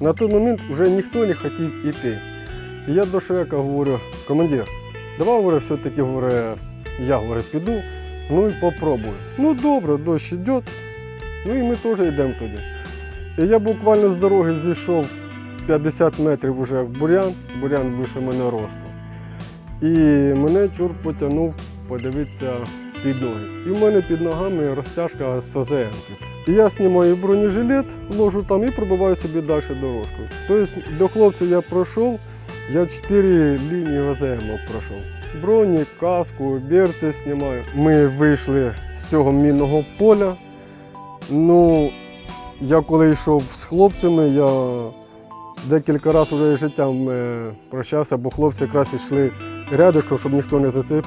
На той момент вже ніхто не хотів іти. І я до Шрека говорю, командир, давай говорю, все-таки говорю, я говорю, піду, ну і попробую. Ну добре, дощ йде, ну і ми теж йдемо туди. І я буквально з дороги зійшов 50 метрів вже в бурян, бурян вище мене росту. І мене чур потягнув подивитися під ноги. І в мене під ногами розтяжка з ОЗМки. І я знімаю бронежилет, ложу там і пробиваю собі далі дорожку. Тобто до хлопців я пройшов, я чотири лінії ОЗМ пройшов. Броні, каску, берці знімаю. Ми вийшли з цього мінного поля. Ну, я коли йшов з хлопцями, я декілька разів вже життям е, прощався, бо хлопці якраз йшли рядишком, щоб ніхто не зацепив.